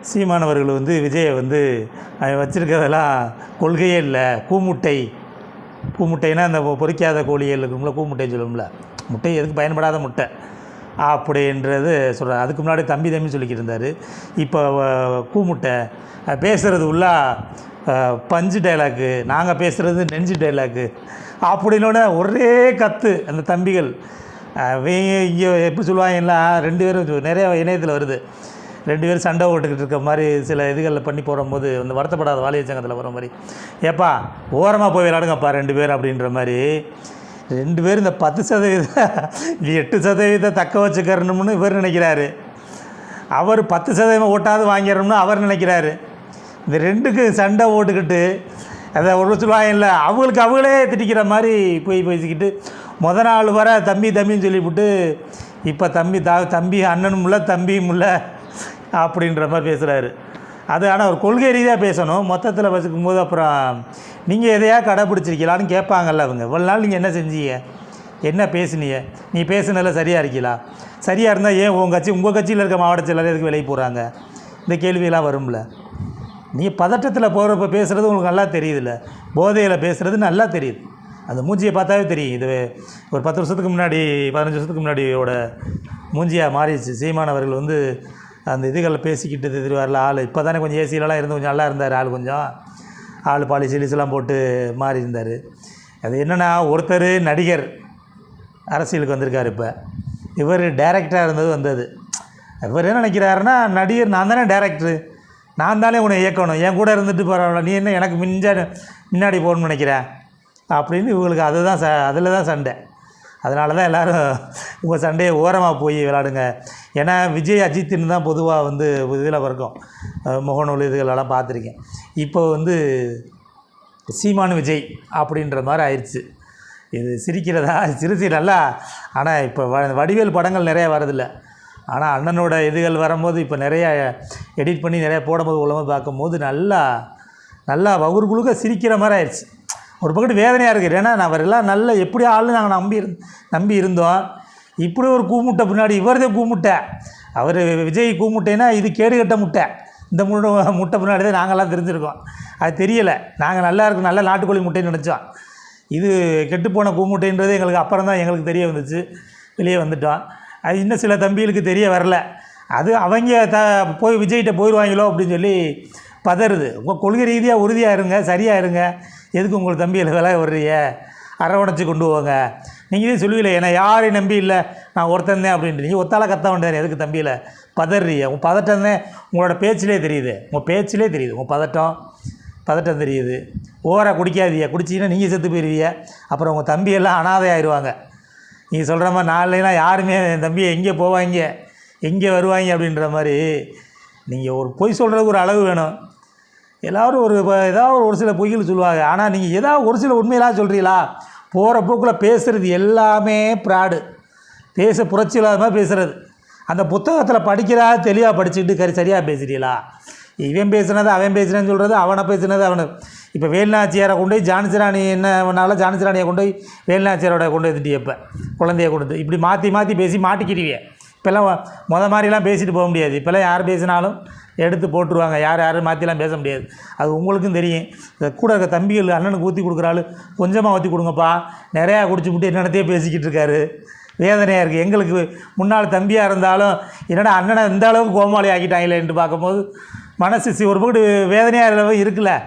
சீமானவர்கள் வந்து விஜயை வந்து அவன் வச்சுருக்கிறதெல்லாம் கொள்கையே இல்லை. கூமுட்டை கூமுட்டைனா அந்த பொ- கோழிகள் இருக்கும்ல கூமுட்டைன்னு சொல்லுவோம்ல. முட்டை எதுக்கு பயன்படாத முட்டை? அப்படின்றது சொல்கிறார் அதுக்கு முன்னாடி தம்பி தம்பி சொல்லிக்கிட்டு இருந்தார். இப்போ கூமுட்டை பேசுகிறது உள்ளா பஞ்சு டைலாக்கு நாங்கள் பேசுகிறது நெஞ்சு டைலாக்கு அப்படின்னோட ஒரே கத்து அந்த தம்பிகள். இங்கே எப்படி சொல்லுவாங்கன்னா ரெண்டு பேரும் நிறையா நிறைய இணையத்தில் வருது. ரெண்டு பேரும் சண்டை ஓட்டுக்கிட்டு இருக்க மாதிரி சில இதுகளில் பண்ணி போகும்போது வந்து வருத்தப்படாத வாலிய சங்கத்தில் வர மாதிரி ஏப்பா ஓரமாக போய் விளாடுங்கப்பா ரெண்டு பேர் அப்படின்ற மாதிரி. ரெண்டு பேரும் இந்த பத்து சதவீதம் எட்டு சதவீதத்தை தக்க வச்சுக்கறணும்னு இவர் நினைக்கிறாரு. அவர் பத்து சதவீதம் ஓட்டாவது வாங்கிடணும்னு அவர் நினைக்கிறாரு. இந்த ரெண்டுக்கு சண்டை ஓட்டுக்கிட்டு அதை ஒரு சொல்லுவாங்க இல்லை அவங்களுக்கு அவங்களே திட்டிக்கிற மாதிரி போய் பேசிக்கிட்டு முத நாள் வர தம்பி தம்பின்னு சொல்லிவிட்டு இப்போ தம்பி தா தம்பி அண்ணனும் இல்லை தம்பியும் இல்லை அப்படின்ற மாதிரி பேசுகிறாரு அது ஆனால் ஒரு கொள்கை ரீதியாக பேசணும். மொத்தத்தில் வச்சுக்கும்போது அப்புறம் நீங்கள் எதையா கடைப்பிடிச்சிருக்கீங்களான்னு கேட்பாங்கல்ல அவங்க. இவ்வளோ நாள் நீங்கள் என்ன செஞ்சீங்க? என்ன பேசுனீங்க? நீ பேசுனதில் சரியாக இருக்கீங்களா சரியாக இருந்தால் ஏன் உங்கள் கட்சி உங்கள் கட்சியில் இருக்க மாவட்ட செயலர் எதுக்கு விலைக்கு போகிறாங்க இந்த கேள்வியெல்லாம் வரும்ல. நீ பதட்டத்தில் போகிறப்ப பேசுகிறது உங்களுக்கு நல்லா தெரியுதுல்ல. போதையில் பேசுகிறது நல்லா தெரியுது. அந்த மூஞ்சியை பார்த்தாவே தெரியும். இது ஒரு பத்து வருஷத்துக்கு முன்னாடி பதினஞ்சு வருஷத்துக்கு முன்னாடியோட மூஞ்சியாக மாறிடுச்சு. சீமானவர்கள் வந்து அந்த இதுகளில் பேசிக்கிட்டு திருவாரில் ஆள். இப்போ தானே கொஞ்சம் ஏசியிலலாம் இருந்து கொஞ்சம் நல்லா இருந்தார் ஆள் கொஞ்சம். ஆள் பாலி சிலிஸ்லாம் போட்டு மாறி இருந்தார். அது என்னென்னா ஒருத்தர் நடிகர் அரசியலுக்கு வந்திருக்கார் இப்போ. இவர் டைரக்டராக இருந்தது வந்தது. இவர் என்ன நினைக்கிறாருன்னா நடிகர் நான் தானே டேரக்டரு நான் தானே உன்னை இயக்கணும். என் கூட இருந்துட்டு பரவாயில்ல. நீ என்ன எனக்கு மிஞ்ச முன்னாடி போகணும்னு நினைக்கிறேன் அப்படின்னு இவங்களுக்கு அதுதான் ச அதில் தான் சண்டை. அதனால தான் எல்லோரும் உங்கள் சண்டையை ஓரமாக போய் விளாடுங்க ஏன்னா விஜய் அஜித்துன்னு தான் பொதுவாக வந்து இதில் இருக்கும் முகநூல் இதுகளெல்லாம் பார்த்துருக்கேன். இப்போ வந்து சீமானு விஜய் அப்படின்ற மாதிரி ஆயிடுச்சு. இது சிரிக்கிறதா? சிரிச்சு நல்லா ஆனால் இப்போ வ வடிவேல் படங்கள் நிறையா வரதில்ல ஆனால் அண்ணனோட இதுகள் வரும்போது இப்போ நிறையா எடிட் பண்ணி நிறையா போடும்போது உள்ளம்போது பார்க்கும்போது நல்லா நல்லா வகுர் குழுக்க சிரிக்கிற மாதிரி ஆயிடுச்சு. ஒரு பக்கத்து வேதனையாக இருக்குது ஏன்னா நான் அவரெல்லாம் நல்ல எப்படி ஆளுன்னு நாங்கள் நம்பி நம்பி இருந்தோம். இப்படி ஒரு கூமுட்டை பின்னாடி இவரதே கூமுட்டை. அவர் விஜய் கூமுட்டைன்னா இது கேடுகட்ட முட்டை. இந்த முட்டை முட்டை பின்னாடி தான் நாங்கள்லாம் தெரிஞ்சிருக்கோம். அது தெரியலை. நாங்கள் நல்லா இருக்கும் நல்ல நாட்டுக்கோழி முட்டைன்னு நினச்சோம். இது கெட்டுப்போன கூமுட்டைன்றது எங்களுக்கு அப்புறம் தான் எங்களுக்கு தெரிய வந்துச்சு. வெளியே வந்துட்டோம். அது இன்னும் சில தம்பிகளுக்கு தெரிய வரல. அது அவங்க த போய் விஜய்கிட்ட போயிடுவாங்களோ அப்படின்னு சொல்லி பதறுது. உங்கள் கொள்கை ரீதியாக உறுதியாக இருங்க சரியாக இருங்க. எதுக்கு உங்களுக்கு தம்பியில் விலை வர்றீங்க? அரவணைச்சு கொண்டு போங்க. நீங்கள் இதே சொல்லுவீங்களே? ஏன்னா யாரையும் நம்பி இல்லை. நான் ஒருத்தன் தான் அப்படின்ட்டு நீங்கள் ஒத்தால கத்த வேண்டியது எதுக்கு தம்பியில் பதறீங்க? உங்கள் பதட்டம் தான்? உங்களோட பேச்சிலே தெரியுது. உங்கள் பேச்சிலே தெரியுது. உங்கள் பதட்டம் பதட்டம் தெரியுது. ஓவராக குடிக்காதீங்க. குடிச்சிங்கன்னா நீங்கள் செத்து போயிடுவீங்க அப்புறம் உங்கள் தம்பியெல்லாம் அனாதை ஆயிடுவாங்க நீங்கள் சொல்கிற மாதிரி நாளைலாம் யாருமே என் தம்பியை எங்கே போவாங்க? எங்கே வருவாங்க அப்படின்ற மாதிரி. நீங்கள் ஒரு பொய் சொல்கிறதுக்கு ஒரு அளவு வேணும். எல்லோரும் ஒரு இப்போ ஏதாவது ஒரு சில பொய்கள் சொல்லுவாங்க. ஆனால் நீங்கள் ஏதாவது ஒரு சில உண்மையெல்லாம் சொல்கிறீங்களா போகிற போக்கில் பேசுகிறது எல்லாமே ப்ராடு பேச புரட்சி இல்லாத மாதிரி பேசுகிறது அந்த புத்தகத்தில் படிக்கிறா தெளிவாக படிச்சுட்டு கறி சரியாக பேசுகிறீங்களா இவன் பேசுனது அவன் பேசுனேன்னு சொல்கிறது அவனை பேசுனது அவனை. இப்போ வேலுநாச்சியாரை கொண்டு போய் ஜானசிராணி என்ன ஜானசிராணியை கொண்டு போய் வேலுநாச்சியாரோட கொண்டு வந்துட்டு இப்போ. குழந்தைய கொண்டு வந்து. இப்படி மாற்றி மாற்றி பேசி மாட்டிக்கிடுவிய இப்போல்லாம் முத மாதிரிலாம் பேசிட்டு போக முடியாது. இப்போல்லாம் யார் பேசினாலும் எடுத்து போட்டுருவாங்க. யார் யாரும் மாற்றிலாம் பேச முடியாது. அது உங்களுக்கும் தெரியும். இந்த கூட இருக்க தம்பிகள் அண்ணனுக்கு ஊற்றி கொடுக்குறாள் கொஞ்சமாக ஊற்றி கொடுங்கப்பா. நிறையா குடிச்சு விட்டு என்னென்னத்தையே பேசிக்கிட்டு இருக்காரு. வேதனையாக இருக்குது எங்களுக்கு முன்னால் தம்பியாக இருந்தாலும் என்னடா அண்ணனை இந்த அளவுக்கு கோமாளி ஆக்கிட்டாங்களேன்ட்டு பார்க்கும்போது மனசு சி- ஒரு பக்கம் வேதனையாக இருக்குல்ல.